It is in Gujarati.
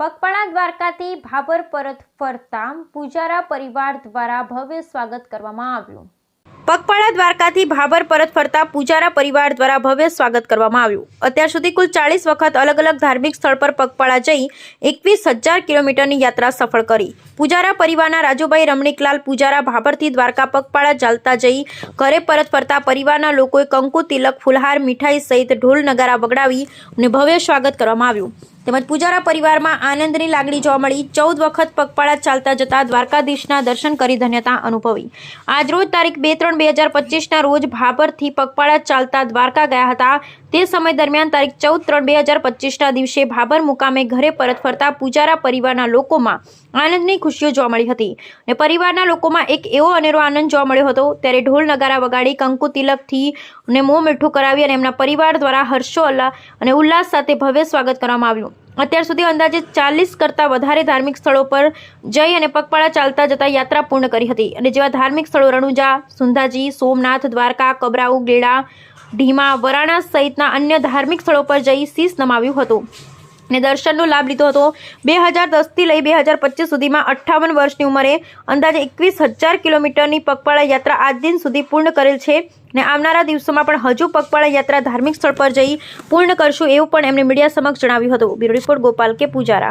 પગપાળા દ્વારકાથી ભાબર પરત ફરતા પૂજારા પરિવાર દ્વારા ભવ્ય સ્વાગત કરવામાં આવ્યું. પગપાળા દ્વારકાથી ભાબર પરત ફરતા પૂજારા પરિવાર દ્વારા ભવ્ય સ્વાગત કરવામાં આવ્યું. અત્યાર સુધી કુલ ચાલીસ વખત અલગ અલગ ધાર્મિક સ્થળ પર પગપાળા જઈ એકવીસ હજાર કિલોમીટરની યાત્રા સફળ કરી. પૂજારા પરિવારના રાજુભાઈ રમણીકલાલ પૂજારા ભાભરથી દ્વારકા પગપાળા ચાલતા જઈ ઘરે પરત ફરતા પરિવારના લોકોએ કંકુ, તિલક, ફુલહાર, મીઠાઈ સહિત ઢોલ નગારા વગડાવી અને ભવ્ય સ્વાગત કરવામાં આવ્યું. તેમજ પૂજારા પરિવારમાં આનંદની લાગણી જોવા મળી. ચૌદ વખત પગપાળા ચાલતા જતા દ્વારકાધીશના દર્શન કરી ધન્યતા અનુભવી. આજરોજ તારીખ બે ત્રણ બે હજાર પચીસના રોજ ભાભરથી પગપાળા ચાલતા દ્વારકા ગયા હતા. તે સમય દરમિયાન તારીખ ચૌદ ત્રણ બે હજાર પચીસના દિવસે ભાભર મુકામે ઘરે પરત ફરતા પૂજારા પરિવારના લોકોમાં આનંદની ખુશીઓ જોવા મળી હતી અને પરિવારના લોકોમાં એક એવો અનેરો આનંદ જોવા મળ્યો હતો. ત્યારે ઢોલ નગારા વગાડી, કંકુ તિલકથી અને મોં મીઠું કરાવી અને એમના પરિવાર દ્વારા હર્ષો અલ્લાહ અને ઉલ્લાસ સાથે ભવ્ય સ્વાગત કરવામાં આવ્યું. અત્યાર સુધી અંદાજે ચાલીસ કરતાં વધારે ધાર્મિક સ્થળો પર જઈ અને પગપાળા ચાલતા જતા યાત્રા પૂર્ણ કરી હતી. અને જેવા ધાર્મિક સ્થળો રણુજા, સુંધાજી, સોમનાથ, દ્વારકા, કબરાઉ, ગેડા, ઢીમા, વરાણા સહિતના અન્ય ધાર્મિક સ્થળો પર જઈ શીશ નમાવ્યું હતું. અને દર્શનનો લાભ લીધો હતો. બે હજાર દસથી લઈ બે હજાર પચીસ સુધીમાં અઠ્ઠાવન વર્ષની ઉંમરે અંદાજે એકવીસ હજાર કિલોમીટરની પગપાળા યાત્રા આજ દિન સુધી પૂર્ણ કરેલ છે ને આવનારા દિવસોમાં પણ હજુ પગપાળા યાત્રા ધાર્મિક સ્થળ પર જઈ પૂર્ણ કરશું એવું પણ એમણે મીડિયા સમક્ષ જણાવ્યું હતું. બ્યુરો રિપોર્ટ ગોપાલ કે પૂજારા.